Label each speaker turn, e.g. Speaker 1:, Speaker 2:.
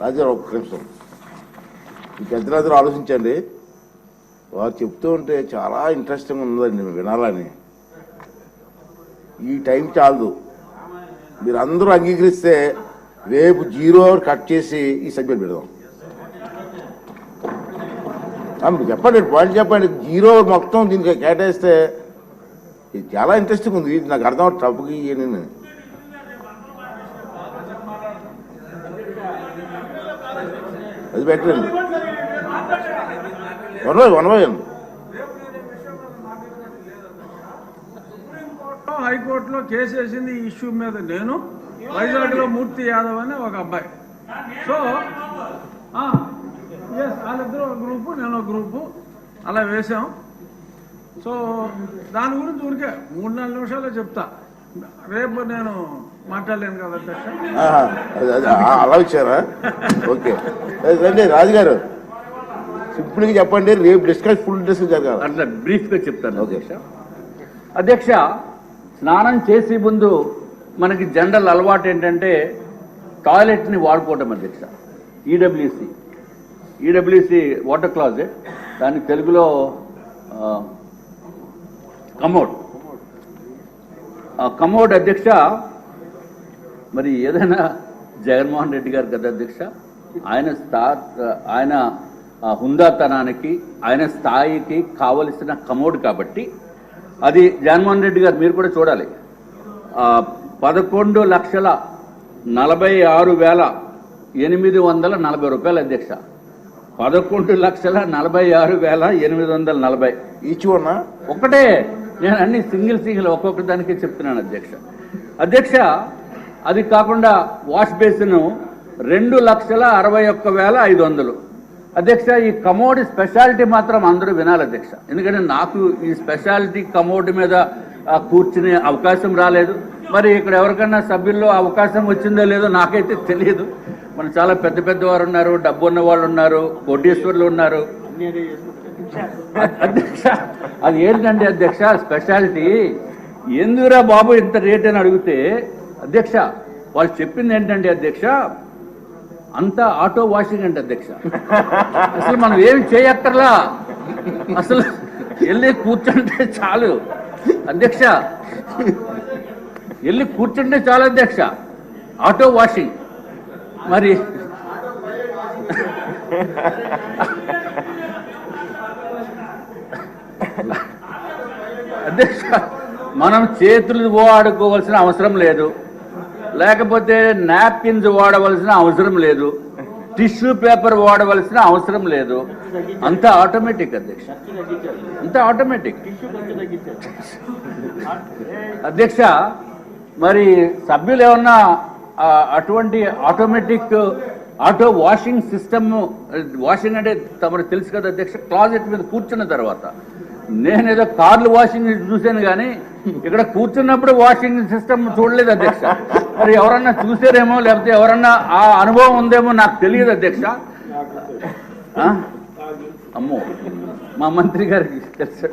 Speaker 1: రాజారావు ఒక్క నిమిషం. మీకు పెద్దలందరూ ఆలోచించండి. వారు చెప్తూ ఉంటే చాలా ఇంట్రెస్టింగ్ ఉందండి వినాలని. ఈ టైం చాలదు. మీరు అందరూ అంగీకరిస్తే రేపు జీరో అవర్ కట్ చేసి ఈ సబ్జెక్ట్ పెడదాం. మీరు చెప్పండి పాయింట్ చెప్పండి. జీరో మొత్తం దీనికి కేటాయిస్తే ఇది చాలా ఇంట్రెస్టింగ్ ఉంది. నాకు అర్థం టప్పుకి నేను అది పెట్టండి వన్ బై వన్ బై
Speaker 2: హైకోర్టులో కేసు వేసింది ఈ ఇష్యూ మీద నేను. వైజాగ్లో మూర్తి యాదవ్ అనే ఒక అబ్బాయి. సో ఎస్ వాళ్ళిద్దరూ ఒక గ్రూపు నేను ఒక గ్రూపు. అలా వేసాం సో దాని గురించి ఊరికే మూడు నాలుగు నిమిషాలు చెప్తా. రేపు నేను మాట్లాడలేను కదా
Speaker 1: అలా ఇచ్చారా? ఓకే. రండి రాజుగారు. సింపుల్గా చెప్పండి రేపు డిస్కస్ ఫుల్ డిస్కస్ జరగాలి.
Speaker 3: అట్లా బ్రీఫ్గా చెప్తాను
Speaker 1: ఓకే.
Speaker 3: అధ్యక్ష. అధ్యక్ష స్నానం చేసే ముందు మనకి జనరల్ అలవాటు ఏంటంటే టాయిలెట్ని వాడుకోవటం అధ్యక్ష. E EWC EWC water closet దాన్ని తెలుగులో కమోడ్. కమోడ్ అధ్యక్ష మరి ఏదైనా జగన్మోహన్ రెడ్డి గారు కదా అధ్యక్ష ఆయన స్థా ఆయన హుందాతనానికి ఆయన స్థాయికి కావలసిన కమోడ్ కాబట్టి అది జగన్మోహన్ రెడ్డి గారు మీరు కూడా చూడాలి. పదకొండు లక్షల నలభై ఆరు వేల ఎనిమిది వందల నలభై రూపాయలు అధ్యక్ష. పదకొండు లక్షల నలభై ఆరు వేల ఎనిమిది వందల నలభై.
Speaker 1: ఈచ్ వన్
Speaker 3: ఒకటే. నేను అన్ని సింగిల్ సింగిల్ ఒక్కొక్క దానికి చెప్తున్నాను అధ్యక్ష. అధ్యక్ష అది కాకుండా వాష్ బేసిన్ రెండు లక్షల అరవై ఒక్క వేల ఐదు వందలు. అధ్యక్ష ఈ కమోడి స్పెషాలిటీ మాత్రం అందరూ వినాలి అధ్యక్ష. ఎందుకంటే నాకు ఈ స్పెషాలిటీ కమోడి మీద కూర్చునే అవకాశం రాలేదు. మరి ఇక్కడ ఎవరికన్నా సభ్యుల్లో అవకాశం వచ్చిందో లేదో నాకైతే తెలియదు. మన చాలా పెద్ద పెద్ద వారు ఉన్నారు డబ్బు ఉన్న వాళ్ళు ఉన్నారు కోటీశ్వర్లు ఉన్నారు. అధ్యక్ష అది ఏంటంటే అధ్యక్ష? స్పెషాలిటీ? ఎందుకురా బాబు ఇంత రేట్ అని అడిగితే? అధ్యక్ష వాళ్ళు చెప్పింది ఏంటంటే అధ్యక్ష? అంతా ఆటో వాషింగ్ అంటే అధ్యక్ష. అసలు మనం ఏమి చేయక్కర్లా? అసలు వెళ్ళి కూర్చుంటే చాలు. అధ్యక్ష వెళ్ళి కూర్చుంటే చాలు అధ్యక్ష. Auto washing. మరి అధ్యక్ష మనం చేతులు వాడుకోవాల్సిన అవసరం లేదు. లేకపోతే నాప్కిన్స్ వాడవలసిన అవసరం లేదు. టిష్యూ పేపర్ వాడవలసిన అవసరం లేదు. అంతా ఆటోమేటిక్ అధ్యక్ష. అంత ఆటోమేటిక్. అధ్యక్ష మరి సభ్యులు ఏమన్నా అటువంటి automatic auto washing system washing అంటే తమకు తెలుసు కదా అధ్యక్ష క్లాజెట్ మీద కూర్చున్న తర్వాత నేనేదో కార్లు వాషింగ్ చూశాను కానీ ఇక్కడ కూర్చున్నప్పుడు వాషింగ్ సిస్టమ్ చూడలేదు అధ్యక్ష. మరి ఎవరన్నా చూసారేమో లేకపోతే ఎవరన్నా ఆ అనుభవం ఉందేమో నాకు తెలియదు అధ్యక్ష. ఆ? అమ్మో మా మంత్రి గారికి తెలుసు.